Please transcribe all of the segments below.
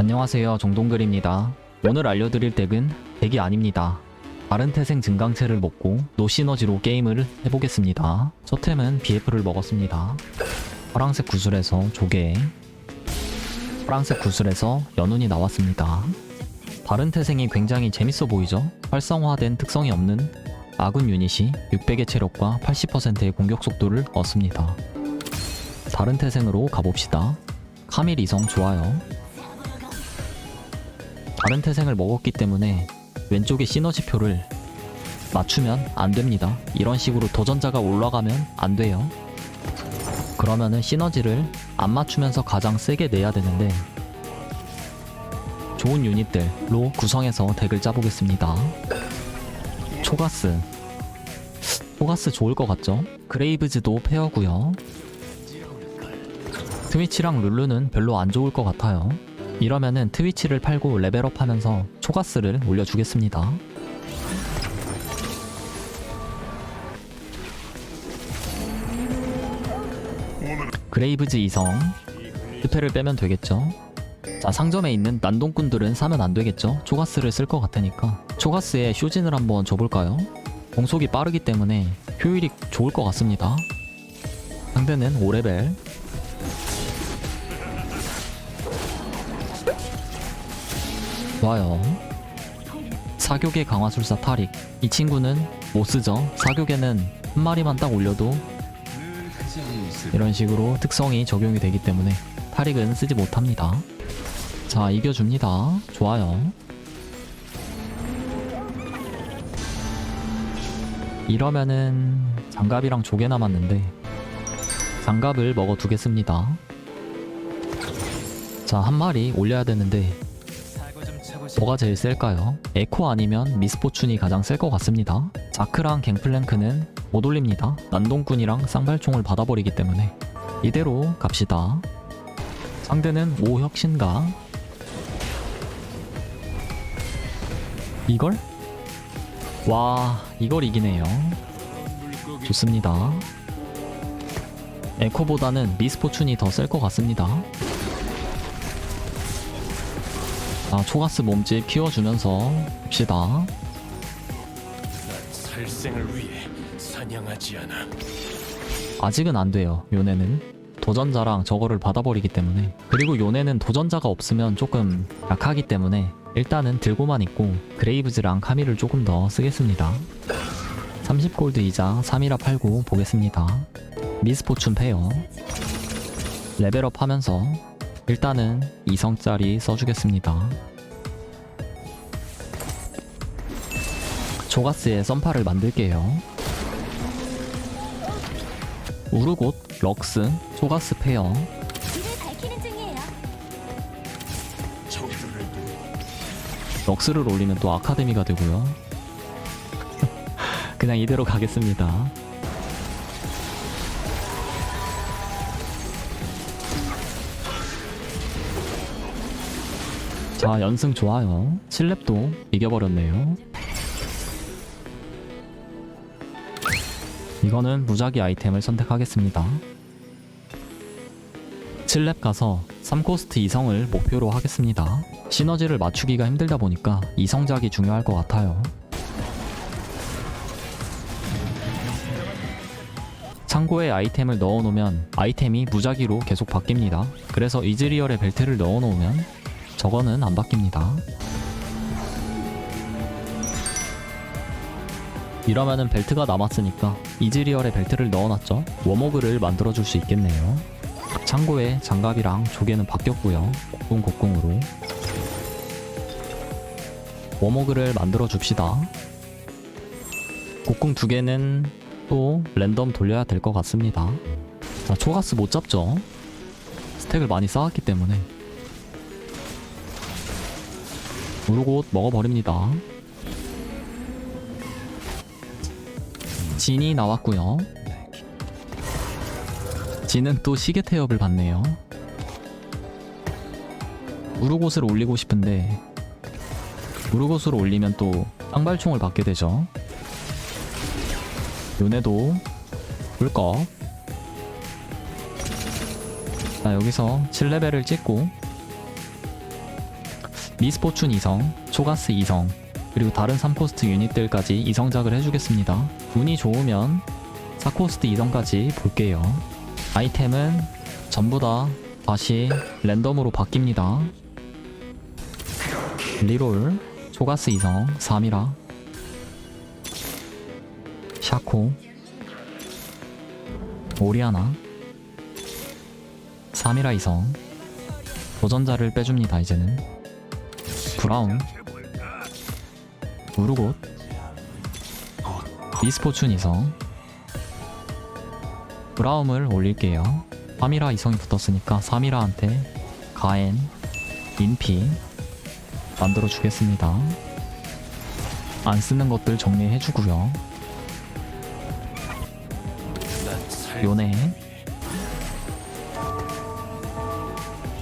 안녕하세요. 정동글입니다. 오늘 알려드릴 덱은 덱이 아닙니다. 다른 태생 증강체를 먹고 노시너지로 게임을 해보겠습니다. 첫 템은 BF를 먹었습니다. 파랑색 구슬에서 조개 파랑색 구슬에서 연운이 나왔습니다. 다른 태생이 굉장히 재밌어 보이죠? 활성화된 특성이 없는 아군 유닛이 600의 체력과 80%의 공격 속도를 얻습니다. 다른 태생으로 가봅시다. 카밀 이성 좋아요 다른 태생을 먹었기 때문에 왼쪽에 시너지표를 맞추면 안 됩니다. 이런 식으로 도전자가 올라가면 안 돼요. 그러면은 시너지를 안 맞추면서 가장 세게 내야 되는데 좋은 유닛들로 구성해서 덱을 짜보겠습니다. 초가스 초가스 좋을 것 같죠? 그레이브즈도 페어고요. 트위치랑 룰루는 별로 안 좋을 것 같아요. 이러면은 트위치를 팔고 레벨업 하면서 초가스를 올려주겠습니다. 그레이브즈 이성 스페를 빼면 되겠죠. 자 상점에 있는 난동꾼들은 사면 안 되겠죠. 초가스를 쓸 것 같으니까 초가스에 쇼진을 한번 줘볼까요? 공속이 빠르기 때문에 효율이 좋을 것 같습니다. 상대는 5레벨 좋아요. 사교계 강화술사 타릭. 이 친구는 못 쓰죠. 사교계는 한 마리만 딱 올려도 이런 식으로 특성이 적용이 되기 때문에 타릭은 쓰지 못합니다. 자, 이겨줍니다. 좋아요. 이러면은 장갑이랑 조개 남았는데 장갑을 먹어 두겠습니다. 자, 한 마리 올려야 되는데 뭐가 제일 셀까요? 에코 아니면 미스포춘이 가장 셀 것 같습니다. 자크랑 갱플랭크는 못 올립니다. 난동꾼이랑 쌍발총을 받아버리기 때문에 이대로 갑시다. 상대는 오혁신가? 이걸? 와, 이걸 이기네요. 좋습니다. 에코보다는 미스포춘이 더 셀 것 같습니다. 자, 초가스 몸집 키워주면서 봅시다. 살생을 위해 사냥하지 않아. 아직은 안 돼요, 요네는. 도전자랑 저거를 받아버리기 때문에. 그리고 요네는 도전자가 없으면 조금 약하기 때문에 일단은 들고만 있고 그레이브즈랑 카미를 조금 더 쓰겠습니다. 30골드 이자 3이라 팔고 보겠습니다. 미스포춘 페어. 레벨업 하면서 일단은 2성짜리 써주겠습니다. 조가스의 썬파를 만들게요. 우르곳, 럭스, 조가스 페어. 럭스를 올리면 또 아카데미가 되고요. 그냥 이대로 가겠습니다. 자, 연승 좋아요. 7렙도 이겨버렸네요. 이거는 무작위 아이템을 선택하겠습니다. 7렙 가서 3코스트 이성을 목표로 하겠습니다. 시너지를 맞추기가 힘들다 보니까 이성작이 중요할 것 같아요. 창고에 아이템을 넣어놓으면 아이템이 무작위로 계속 바뀝니다. 그래서 이즈리얼의 벨트를 넣어놓으면 저거는 안 바뀝니다. 이러면은 벨트가 남았으니까 이즈리얼의 벨트를 넣어놨죠. 워머그를 만들어줄 수 있겠네요. 창고에 장갑이랑 조개는 바뀌었고요. 곡궁곡궁으로 워머그를 만들어 줍시다. 곡궁 두 개는 또 랜덤 돌려야 될 것 같습니다. 자, 초가스 못 잡죠? 스택을 많이 쌓았기 때문에 우르곳 먹어버립니다. 진이 나왔고요. 진은 또 시계 태엽을 받네요. 우르곳을 올리고 싶은데 우르곳으로 올리면 또 쌍발총을 받게 되죠. 요네도 불꺽 자 여기서 7레벨을 찍고 미스포춘 2성, 초가스 2성, 그리고 다른 3코스트 유닛들까지 2성작을 해주겠습니다. 운이 좋으면 4코스트 2성까지 볼게요. 아이템은 전부 다 다시 랜덤으로 바뀝니다. 리롤, 초가스 2성, 3이라, 샤코, 오리아나, 3이라 2성, 도전자를 빼줍니다, 이제는. 브라운, 우르곳, 미스포춘 2성, 브라움을 올릴게요. 3이라 2성이 붙었으니까 3이라한테 가엔, 인피 만들어 주겠습니다. 안 쓰는 것들 정리해 주고요. 요네.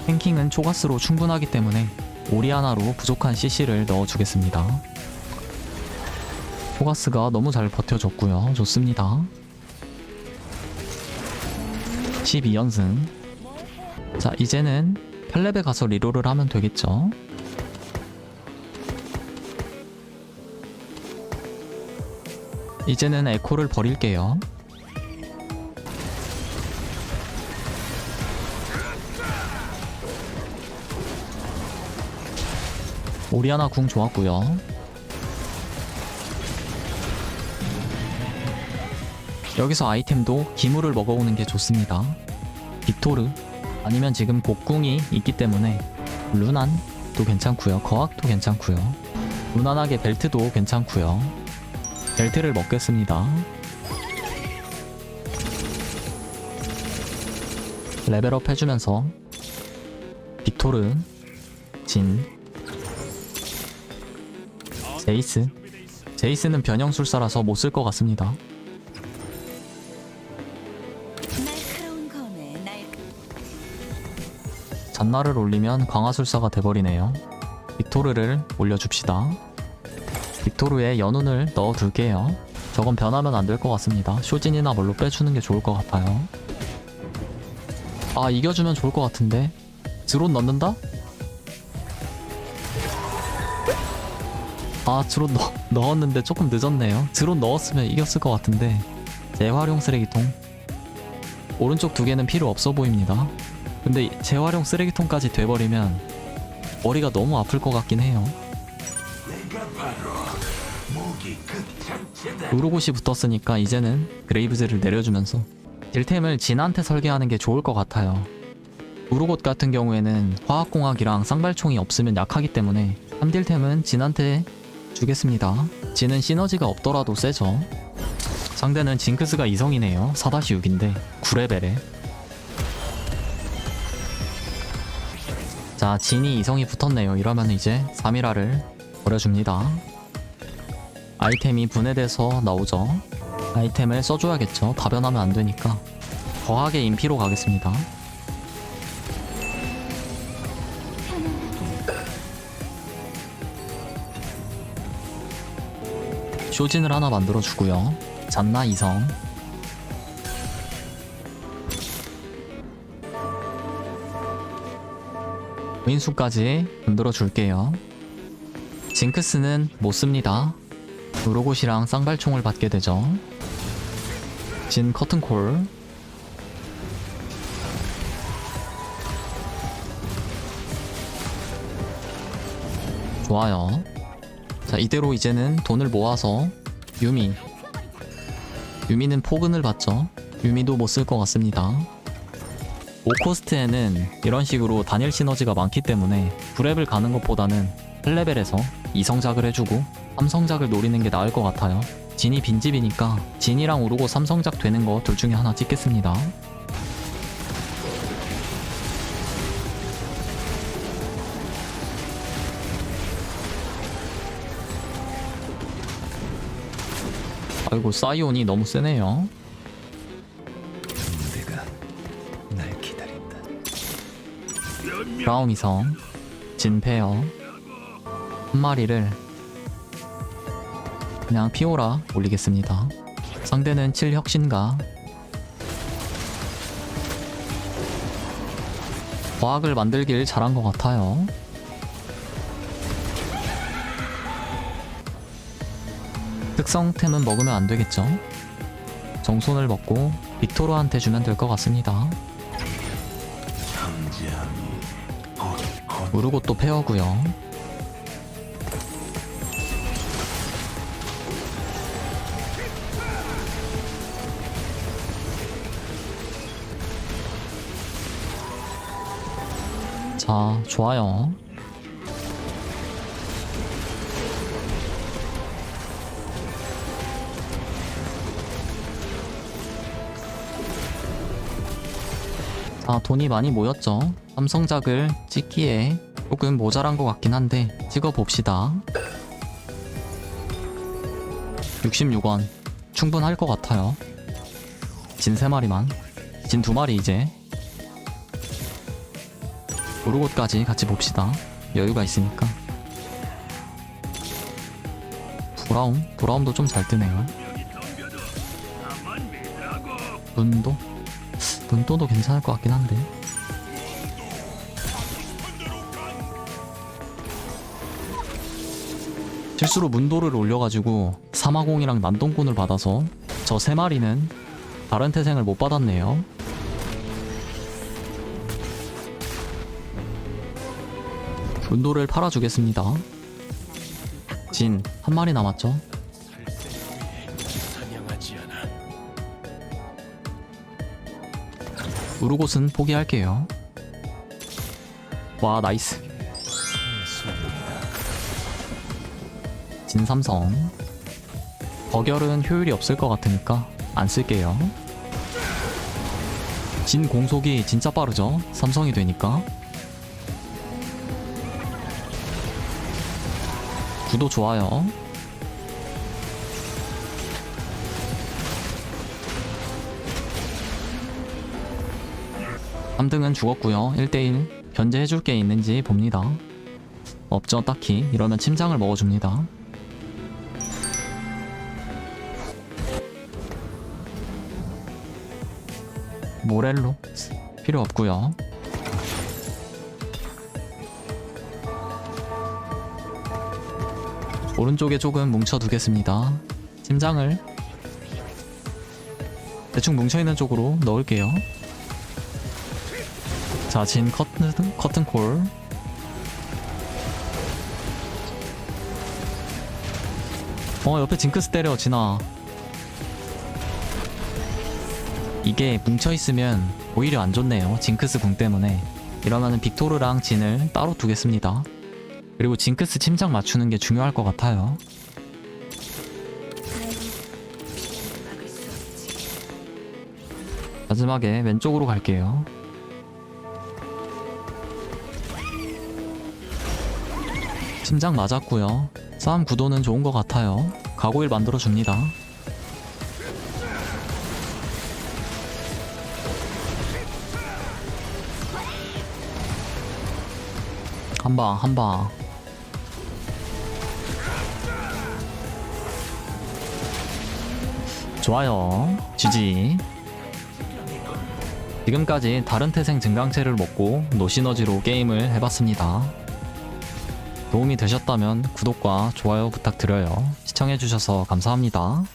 탱킹은 초가스로 충분하기 때문에 오리아나로 부족한 CC를 넣어주겠습니다. 초가스가 너무 잘 버텨줬고요. 좋습니다. 12연승. 자, 이제는 펠렙에 가서 리롤을 하면 되겠죠. 이제는 에코를 버릴게요. 오리아나 궁 좋았고요. 여기서 아이템도 기물을 먹어오는 게 좋습니다. 빅토르 아니면 지금 곡궁이 있기 때문에 루난도 괜찮고요. 거학도 괜찮고요. 무난하게 벨트도 괜찮고요. 벨트를 먹겠습니다. 레벨업 해주면서 빅토르 진 제이스. 제이스는 변형술사라서 못 쓸 것 같습니다. 잔나를 올리면 강화술사가 돼버리네요. 빅토르를 올려줍시다. 빅토르에 연운을 넣어둘게요. 저건 변하면 안 될 것 같습니다. 쇼진이나 뭘로 빼주는 게 좋을 것 같아요. 아 이겨주면 좋을 것 같은데. 드론 넣는다? 아 드론 넣, 넣었는데 조금 늦었네요. 드론 넣었으면 이겼을 것 같은데. 재활용 쓰레기통. 오른쪽 두 개는 필요 없어 보입니다. 근데 재활용 쓰레기통까지 돼버리면 머리가 너무 아플 것 같긴 해요. 우르곳이 붙었으니까 이제는 그레이브즈를 내려주면서 딜템을 진한테 설계하는 게 좋을 것 같아요. 우르곳 같은 경우에는 화학공학이랑 쌍발총이 없으면 약하기 때문에 3딜템은 진한테 주겠습니다. 진은 시너지가 없더라도 세죠. 상대는 징크스가 2성이네요. 4-6인데 9레벨에. 자, 진이 2성이 붙었네요. 이러면 이제 3이라를 버려줍니다. 아이템이 분해돼서 나오죠. 아이템을 써줘야겠죠. 다변하면 안 되니까. 거하게 인피로 가겠습니다. 쇼진을 하나 만들어주고요. 잔나 이성. 윈수까지 만들어줄게요. 징크스는 못 씁니다. 우로곳이랑 쌍발총을 받게 되죠. 진 커튼콜. 좋아요. 자, 이대로 이제는 돈을 모아서 유미. 유미는 포근을 받죠. 유미도 못 쓸 것 같습니다. 5코스트에는 이런 식으로 단일 시너지가 많기 때문에 9렙을 가는 것보다는 8레벨에서 2성작을 해주고 3성작을 노리는 게 나을 것 같아요. 진이 빈집이니까 진이랑 오르고 3성작 되는 거 둘 중에 하나 찍겠습니다. 아이고 사이온이 너무 세네요. 내가 날 기다린다. 브라움 이성 진페어 한 마리를 그냥 피오라 올리겠습니다. 상대는 7혁신가 과학을 만들길 잘한 것 같아요. 특성템은 먹으면 안 되겠죠? 정손을 먹고 빅토르한테 주면 될 것 같습니다. 우르고또 페어고요. 자, 좋아요. 자, 돈이 많이 모였죠. 삼성작을 찍기에 조금 모자란 것 같긴 한데 찍어봅시다. 66원. 충분할 것 같아요. 진 3마리만. 진 2마리 이제. 우르곳까지 같이 봅시다. 여유가 있으니까. 브라움? 브라움도 좀 잘 뜨네요. 문도? 문도도 괜찮을 것 같긴 한데. 실수로 문도를 올려가지고 사마공이랑 난동꾼을 받아서 저 세 마리는 다른 태생을 못 받았네요. 문도를 팔아주겠습니다. 진 한 마리 남았죠? 우르곳은 포기할게요. 와 나이스. 진 삼성. 버결은 효율이 없을 것 같으니까 안 쓸게요. 진 공속이 진짜 빠르죠? 삼성이 되니까. 구도 좋아요. 삼등은 죽었고요. 1대1 견제해줄 게 있는지 봅니다. 없죠, 딱히. 이러면 침장을 먹어줍니다. 모렐로 필요 없고요. 오른쪽에 조금 뭉쳐두겠습니다. 침장을 대충 뭉쳐있는 쪽으로 넣을게요. 자, 진 커튼, 커튼콜. 어, 옆에 징크스 때려, 진아. 이게 뭉쳐있으면 오히려 안 좋네요. 징크스 궁 때문에. 이러면은 빅토르랑 진을 따로 두겠습니다. 그리고 징크스 침장 맞추는 게 중요할 것 같아요. 마지막에 왼쪽으로 갈게요. 심장 맞았고요. 싸움 구도는 좋은 것 같아요. 가고일 만들어 줍니다. 한 방, 한 방. 좋아요. GG. 지금까지 다른 태생 증강체를 먹고 노시너지로 게임을 해봤습니다. 도움이 되셨다면 구독과 좋아요 부탁드려요. 시청해주셔서 감사합니다. 어,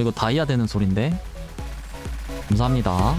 이거 다이아 되는 소린데? 감사합니다.